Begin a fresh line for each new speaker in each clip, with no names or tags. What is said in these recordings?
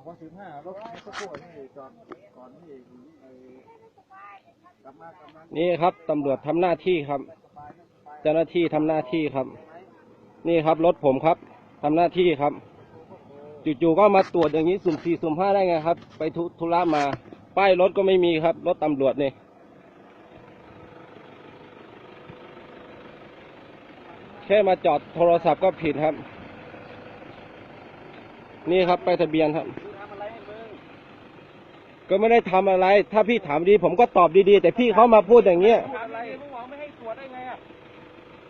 องคนสิบห้ารถให้สักครู่นี่จอดก่อนที่ไอ้กลับมากลับมา
นี่ครับตำรวจทำหน้าที่ครับ เจ้าหน้าที่ทำหน้าที่ครับ นี่ครับรถผมครับทำหน้าที่ครับจู่ๆก็มาตรวจอย่างนี้สุ่มสี่สุ่มห้าได้ไงครับ ไปธุธุระมา ป้ายรถก็ไม่มีครับ รถตำรวจนี่แค่มาจอดโทรศัพท์ก็ผิดครับ นี่ครับไปทะเบียนครับ ก็ไม่ได้ทำอะไร ถ้าพี่ถามดีผมก็ตอบดีๆ แต่พี่เขามาพูดอย่างเงี้ย
อะไรมึงบอกไม่ให้ตรวจได้ไงอะ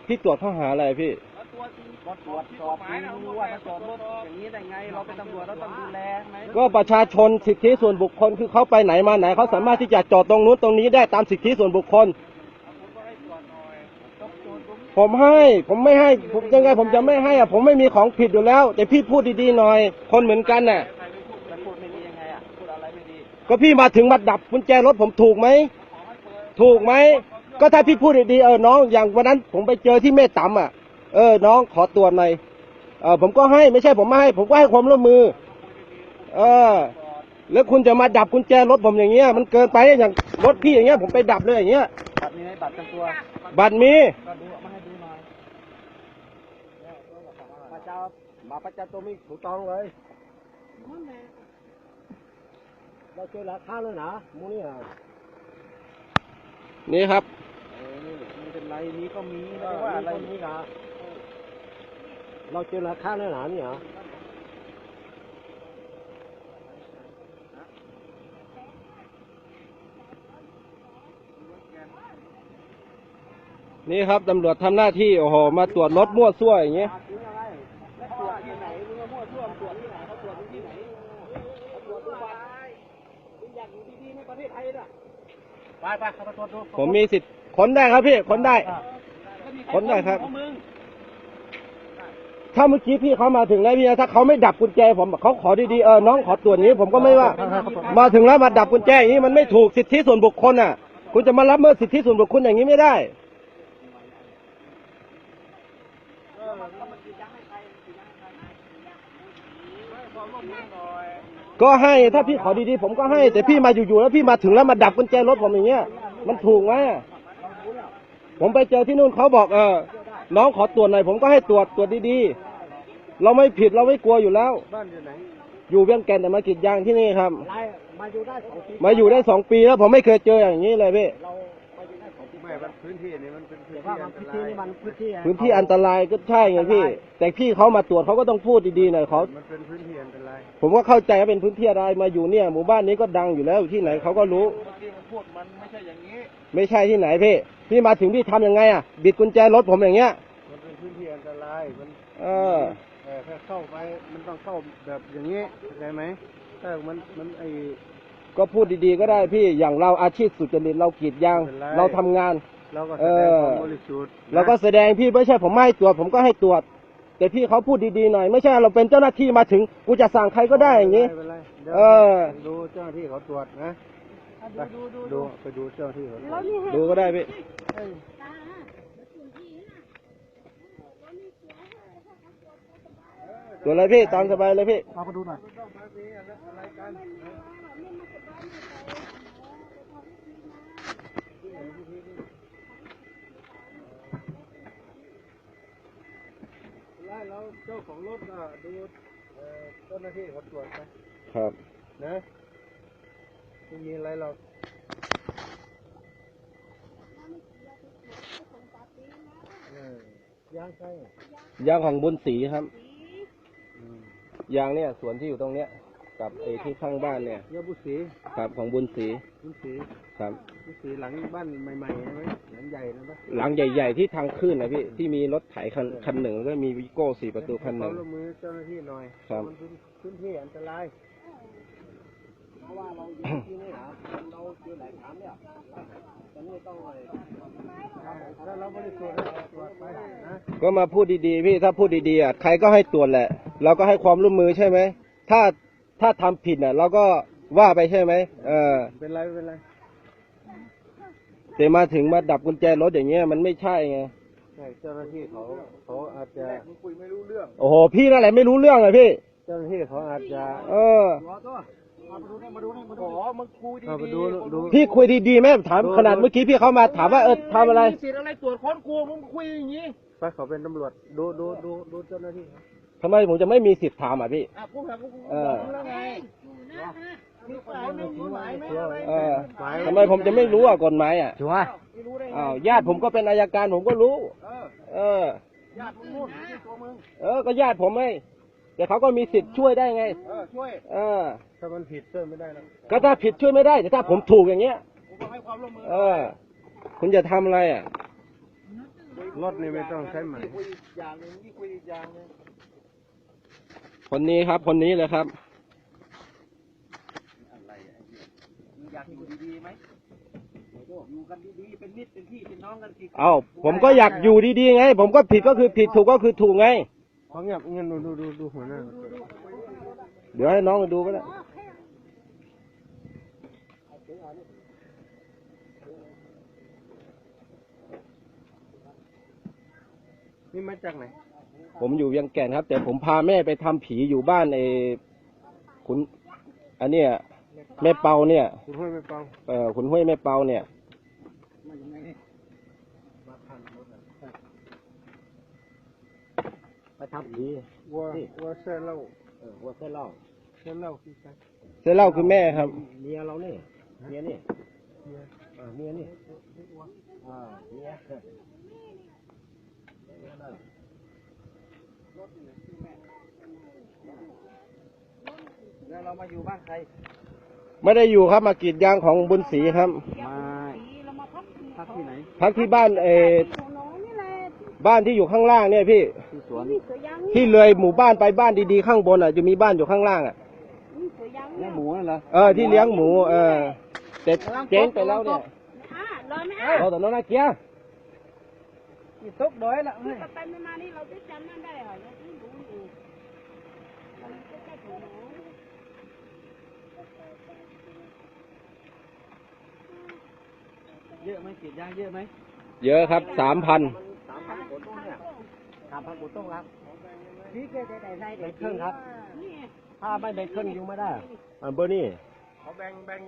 พี่ตรวจข้อหาอะไรพี่
แล้วตรวจจริงก็ตรวจสอบจริงรู้ว่ามาจอดรถอย่างนี้ได้ไง เราเป็นตำรวจเราต้องดูแลไหม
ก็ประชาชนสิทธิส่วนบุคคลคือเขาไปไหนมาไหนเขาสามารถที่จะจอดตรงนู้นตรงนี้ได้ตามสิทธิส่วนบุคคล
ผมก็ให้ตรวจหน่อยต้องตรวจผม
ผมให้ผมไม่ให้ผมยังไงผมจะไม่ให้อะผมไม่มีของผิดอยู่แล้ว แต่พี่พูดดีๆหน่อย คนเหมือนกันน่ะ
ใก็
พี่มาถึงมาดับกุญแจรถผมถูกไหม ถูกไหม ก็ถ้าพี่พูดดีๆเออน้องอย่างวันนั้นผมไปเจอที่เมตตำอะ เออน้องขอตรวจหน่อยเออผมก็ให้ไม่ใช่ผมไม่ให้ ผมก็ให้ความร่วมมือ เออ แล้วคุณจะมาดับกุญแจรถผมอย่างเงี้ยมันเกินไปอย่างรถพี่อย่างเงี้ยผมไปดับเลยอย่างเงี้ย
บัตรมีไหมบัตรประจำตัว
บัตรมี
ก็ดูเอามาให้ดูหน่อยมาเจ้ามาประจำตัวมีถูกต้องเลย เราเจอราคาเลยนะมูนี่อะ
นี่ครับ
เออนี่ไม่เป็นไรนี้ก็มีไม่ได้ว่าอะไรนี่นะเราเจอราคาเลยนะนี่เหรอ
นี่ครับตำรวจทำหน้าที่โอ้โหมาตรวจรถมั่วซั่วอย่างเงี้ย
ตรวจที่ไหนมึงก็มั่วซั่วตรวจที่ไหนเขาตรวจที่ไหนเขาตรวจทุกวันมึงอยากอยู่ดี ๆในประเทศไทยน่ะไปไปเขามาตรวจดู
ผมมีสิทธิ์ค้นได้ครับพี่ค้นได้ ค้นได้ครับ
ของมึง
ถ้าเมื่อกี้พี่เขามาถึงแล้วพี่นะถ้าเขาไม่ดับกุญแจผมเขาขอดีๆเออน้องขอตรวจอย่างนี้ผมก็ไม่ว่า มาถึงแล้วมาดับกุญแจอย่างนี้มันไม่ถูกสิทธิส่วนบุคคลอะ คุณจะมารับเมิดสิทธิส่วนบุคคลอย่างนี้ไม่ได้ ก็ให้ถ้าพี่ขอดีๆผมก็ให้ แต่พี่มาอยู่ๆแล้วพี่มาถึงแล้วมาดับกุญแจรถผมอย่างเงี้ย มันถูกไหมอะผมไปเจอที่นู่นเขาบอกเออน้องขอตรวจหน่อยผมก็ให้ตรวจตรวจดีๆ เราไม่ผิดเราไม่กลัวอยู่แล้ว
บ้านอยู่ไหน
อยู่เวียงแก่นแต่มากรีดยางที่นี่ครับ
ไล่มาอยู่ได้สองปี
มาอยู่ได้สองปีแล้วผมไม่เคยเจออย่างนี้เลยพี่
เรา มาอยู่ได้สองปี
ไม่มันพื้นที่นี่มันเป็นพื้น
แต่
ที่
ว่า
อั
มัน
นต
พื้น
รา
ที่
ย
นี่มันพื้นที่
พื้นที่อันตรายก็ใช่ไงพี่ แต่พี่เขามาตรวจเขาก็ต้องพูดดีๆหน่อยเขา
มันเป็นพื้นที่อันตราย
ผมก็เข้าใจว่าเป็นพื้นที่อะไรมาอยู่เนี่ย หมู่บ้านนี้ก็ดังอยู่แล้วที่ไหนเขาก็รู้
เมื่อกี้มันพูดมันไม่ใช่อย่างนี้
ไม่ใช่ที่ไหนพี่ พี่มาถึงพี่ทำยังไงอะ บิดกุญแจรถผมอย่างเงี้ย
มันเป็นพื้นที่อันตรายมัน
เออ
เออถ้าเข้าไปมันต้องเข้าแบบอย่างนี้เข้าใจไหมถ้ามันมันไอ
ก็พูดดีๆก็ได้พี่อย่างเราอาชีพสุจริตเรากรีดยาง
ไม่เป็นไร
เราทำงาน
เราก็
เอ
แสดง
อ
ความบริสุทธิ์นะ
เราก็แสดงพี่ไม่ใช่ผมไม่ให้ตรวจผมก็ให้ตรวจ แต่พี่เขาพูดดีๆหน่อย ไม่ใช่เราเป็นเจ้าหน้าที่มาถึงกูจะสั่งใครก็ได้อย่างนี้
ไม่เป็นไรเดี๋ยว
เออ
ดูเจ้าหน้าที่เขาตรวจนะไปดูไปดูเจ้าหน้าที่เขาตรวจ
ดูก็ได้พี่ ตัวอะไรพี่ตามสบายเลยพี่
เอาไปดูหน่อย
ไล่แล้วเจ้าของรถก็ดูเอ่อเจ้าหน้าที่เขาตรวจไป
ครับ
นะไม่มีอะไรหรอกเออย่างใช่
ยางของบุญศรีครับ
อื ม
ยางเนี่ยสวนที่อยู่ตรงเนี้ย กับไอ้ที่ข้างบ้านเนี่ย
ยาบุษี
ครับของบุญศรี
บุษี
ครับ
บุษีหลังบ้านใหม่ๆใช่ไหมหลังใหญ่นะปะ
หลังใหญ่ ๆ ที่ทางขึ้นนะพี่ที่มีรถไถคันคันหนึ่งแล้วก็มีวิโก้สี่ประตูคันหนึ่ง
ขอร่วมมือเจ้าหน้าที่หน่อย
ครับ
มันเป็นพื้นที่อันตราย
เพราะว่าเราอยู่ที่นี่นะเราเจอหลายครั้งเนี่ยตอนนี้ต้องเลย
ถ้าเราบริสุทธิ์เราตรวจไปนะ
ก็มาพูดดีๆพี่ถ้าพูดดีๆอะใครก็ให้ตรวจแหละ เราก็ให้ความร่วมมือใช่ไหม ถ้าถ้าทำผิดอะเราก็ว่าไปใช่ไหมเออ
เป็นไรไม่เป็นไร
แต่มาถึงมาดับกุญแจรถอย่างเงี้ยมันไม่ใช่ไง
ใช่เจ้าหน้าที่เขาเขาอาจจะ
มึงคุยไม่รู้เรื่อง
โอ้โหพี่นั่นแหละไม่รู้เรื่องเลยพี่
จ้าหน้าที่เขาอาจจะ
เออ
ตัวตัวมาดูนี่มาดูนี่มาดูอ๋อมึงคุยดี
เอาไปดูดู
พี่คุยดีๆไหมถามขนาดเมื่อกี้พี่เขามาถามว่าเออทำอะไร
มีสิทธิ์อะไรตรวจค้นกูมึงคุยอย่างนี้
ไปเขาเป็นตำรวจดูดูดูดูเจ้าหน้าที่
ทำไมผมจะไม่มีสิทธิ์ถามอะพี่
อะกูถามกูกู
เออ
บอกมึงแล้วไงมีหมายไม่มีหมายไม่อะไร
เออทำไมผมจะไม่รู้อะกฎหมายอะ
ชัวร์
ไม่รู้ได้ไง
อ้าวญาติผมก็เป็นอายการผมก็รู้
เออ
เออ
ญาติมึงนู่นไม่ใช่ตัวมึง
เออ ก็ญาติผมไงแต่เขาก็มีสิทธิ์ช่วยได้ไง
เออช่วย
เออ
ถ้ามันผิดช่วยไม่ได้แล้ว
ก็ถ้าผิดช่วยไม่ได้แต่ถ้าผมถูกอย่างเงี้ย
กูก็ให้ความร่วมมือ
เออ คุณจะทำอะไรอะ
รถนี่ไม่ต้องใช้หมาย
คุยอีกอย่างหนึ่งที่คุยอีกอย่างหนึ่ง
คนนี้ครับ คนนี้เลยครับ
อะไรอะไอ้เหี้ยมึงอยากอยู่ดีๆไหมอยู่กันดีๆ เป็นมิตรเป็นพี่เป็นน้องกันสิ
เอ้าผมก็อยากอยู่ดีๆไง ผมก็ผิดก็คือผิดถูกก็คือถูกไง
เขาเงียบเงินดูดูดูดูหัวหน้า
เดี๋ยวให้น้องมาดูก็ได้
นี่มาจากไหน
ผมอยู่เวียงแก่นครับ แต่ผมพาแม่ไปทำผีอยู่บ้านไอ้คุณอันเนี้ยแม่เปาเนี่ย
คุณห้วยไม่เปล่า
เออคุณห้วยแม่เปาเนี่ย
ไปทำผี
วัววัวเส้นเหล้า
เออหัวเส้นเหล้า
เส้นเหล้าคือใคร
เส้นเหล่าคือแม่ครับ
เมียเราเนี่ยเมียนี่
เมีย
เออเมียนี่อ่าเมีย แล้วเรามาอยู่บ้านใคร
ไม่ได้อยู่ครับมากรีดยางของบุญศรีครับ
มาพักที่ไหน
พักที่บ้านเออ
น้องนี่แหละ
บ้านที่อยู่ข้างล่างเนี่ยพี่
ที่สวน
นี่เสือยัง
ที่เลยหมู่บ้านไปบ้านดีๆข้างบนอะจะมีบ้านอยู่ข้างล่างอะ
นี่เสือยัง
เลี้
เนี่ยย
งหมูนั่นเหรอ
เออที่เลี้ยงหมู เออแต่เจ๊งไปแล้วเนี่ย
อะรอไหมอะ
เราแต่น้องนาเกียร์
ที่ตกดอยละเฮ้ย
ไปไปมาๆนี่เราจะจำมันได้เหรอเราไม่รู้อยู่เราจะแค่ตัวน้อง
เยอะไหมเกลียดยางเยอะไหม
เยอะครับสามพัน
สามพันกว่าต้นเนี่ยสามพันกว่าต้นครับ
นี่เกิดได้ได้
แบ่งครึ่งครับ
นี่
ถ้าไม่แบ่งครึ่งอยู่ไม่ได้
อันเบอร์นี่
เขาแบ่งแบ่ง